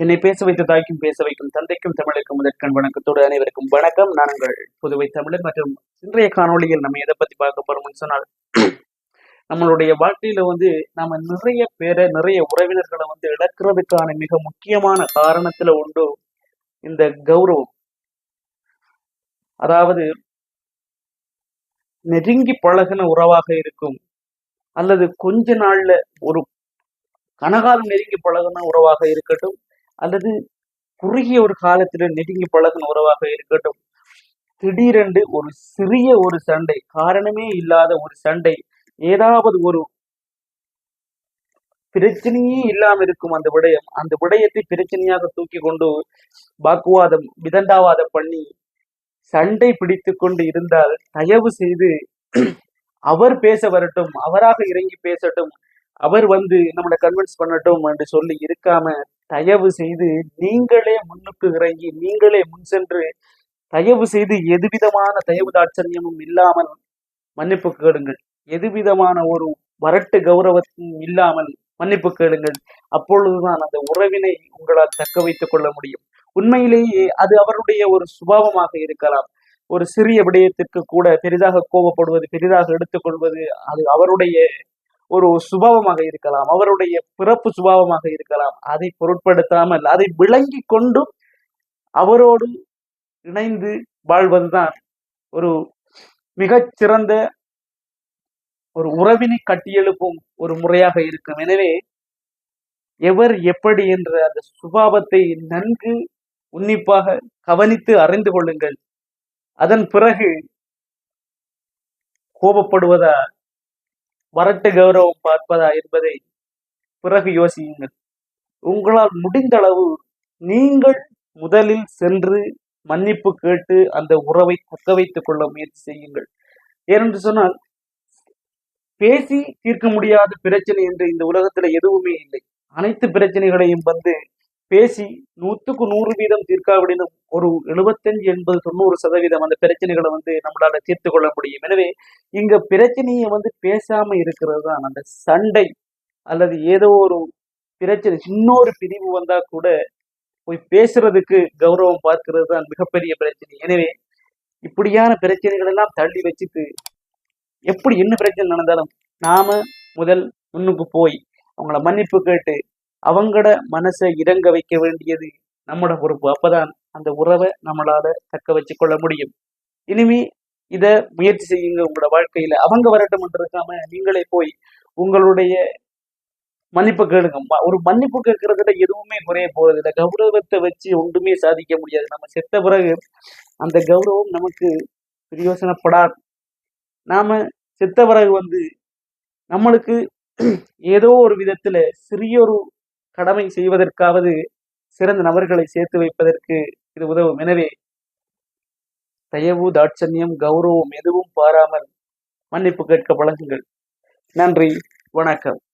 என்னை பேச வைத்த தாய்க்கும் பேச வைக்கும் தந்தைக்கும் தமிழுக்கும் முதற்கண் வணக்கத்தோடு அனைவருக்கும் வணக்கம். நான் உங்கள் புதுவை தமிழர் மற்றும் இன்றைய காணொலியில் நம்ம எதை பத்தி பார்க்க போறோம்னு சொன்னால் நம்மளுடைய வாழ்க்கையில வந்து நாம நிறைய பேரை நிறைய உறவினர்களை வந்து இழக்கிறதுக்கான மிக முக்கியமான காரணத்துல உண்டு இந்த கௌரவம். அதாவது நெருங்கி பழகின உறவாக இருக்கும் அல்லது கொஞ்ச நாள்ல ஒரு கனகாலம் நெருங்கி பழகின உறவாக இருக்கட்டும் அல்லது குறுகிய ஒரு காலத்தில் நெருங்கி பழகின உறவாக இருக்கட்டும். திடீரென்று ஒரு சிறிய ஒரு சண்டை காரணமே இல்லாத ஒரு சண்டை ஏதாவது ஒரு பிரச்சனையே இல்லாமல் இருக்கும் அந்த விடயம். அந்த விடயத்தை பிரச்சனையாக தூக்கி கொண்டு வாக்குவாதம் விதண்டாவாதம் பண்ணி சண்டை பிடித்து கொண்டு இருந்தால் தயவு செய்து அவர் பேச வரட்டும் அவராக இறங்கி பேசட்டும் அவர் வந்து நம்மளை கன்வின்ஸ் பண்ணட்டும் என்று சொல்லி இருக்காம தயவு செய்து நீங்களே முன்னுக்கு இறங்கி நீங்களே முன் சென்று தயவு செய்து எதுவிதமான தயவு தாட்சண்யமும் இல்லாமல் மன்னிப்பு கேளுங்கள். எதுவிதமான ஒரு வரட்டு கௌரவத்தும் இல்லாமல் மன்னிப்பு கேளுங்கள். அப்பொழுதுதான் அந்த உறவினை உங்களால் தக்க வைத்துக் கொள்ள முடியும். உண்மையிலேயே அது அவருடைய ஒரு சுபாவமாக இருக்கலாம். ஒரு சிறிய விடயத்திற்கு கூட பெரிதாக கோபப்படுவது பெரிதாக எடுத்துக்கொள்வது அது அவருடைய ஒரு சுபாவமாக இருக்கலாம் அவருடைய பிறப்பு சுபாவமாக இருக்கலாம் அதை பொருட்படுத்தாமல் அதை விளங்கி கொண்டும் அவரோடு இணைந்து வாழ்வதுதான் ஒரு மிகச்சிறந்த ஒரு உறவினை கட்டியெழுப்பும் ஒரு முறையாக இருக்கும். எனவே எவர் எப்படி என்ற அந்த சுபாவத்தை நன்கு உன்னிப்பாக கவனித்து அறிந்து கொள்ளுங்கள். அதன் பிறகு கோபப்படுவதா வரட்டு கௌரவம் பார்ப்பதா என்பதை பிறகு யோசியுங்கள். உங்களால் முடிந்த அளவு நீங்கள் முதலில் சென்று மன்னிப்பு கேட்டு அந்த உறவை தக்க வைத்துக் கொள்ள முயற்சி செய்யுங்கள். ஏனென்று சொன்னால் பேசி தீர்க்க முடியாத பிரச்சனை என்று இந்த உலகத்துல எதுவுமே இல்லை. அனைத்து பிரச்சனைகளையும் வந்து பேசி நூத்துக்கு நூறு வீதம் தீர்க்காவிடனும் ஒரு எழுபத்தஞ்சு எண்பது தொண்ணூறு சதவீதம் அந்த பிரச்சனைகளை வந்து நம்மளால தீர்த்து கொள்ள முடியும். எனவே இங்க பிரச்சனையை வந்து பேசாம இருக்கிறது தான் அந்த சண்டை அல்லது ஏதோ ஒரு பிரச்சனை இன்னொரு பிரிவு வந்தா கூட போய் பேசுறதுக்கு கௌரவம் பார்க்கிறது தான் மிகப்பெரிய பிரச்சனை. எனவே இப்படியான பிரச்சனைகள் எல்லாம் தள்ளி வச்சுட்டு எப்படி என்ன பிரச்சனை நடந்தாலும் நாம முதல் முன்னுக்கு போய் அவங்கள மன்னிப்பு கேட்டு அவங்களோட மனசை இறங்க வைக்க வேண்டியது நம்மளோட பொறுப்பு. அப்பதான் அந்த உறவை நம்மளால தக்க வச்சு கொள்ள முடியும். இனிமே இத முயற்சி செய்யுங்க உங்களோட வாழ்க்கையில. அவங்க வரட்டும் இருக்காம நீங்களே போய் உங்களுடைய மன்னிப்பு கேளுங்க. ம- ஒரு மன்னிப்பு கேட்கறதுல எதுவுமே குறைய போறது இல்லை. கௌரவத்தை வச்சு ஒன்றுமே சாதிக்க முடியாது. நம்ம செத்த பிறகு அந்த கௌரவம் நமக்கு பிரயோசனப்படாது. நாம செத்த பிறகு வந்து நம்மளுக்கு ஏதோ ஒரு விதத்துல சிறிய ஒரு கடமை செய்வதற்காவது சிறந்த நபர்களை சேர்த்து வைப்பதற்கு இது உதவும். எனவே தயவு தாட்சண்யம் கௌரவம் எதுவும் பாராமல் மன்னிப்பு கேட்க பழகுங்கள். நன்றி வணக்கம்.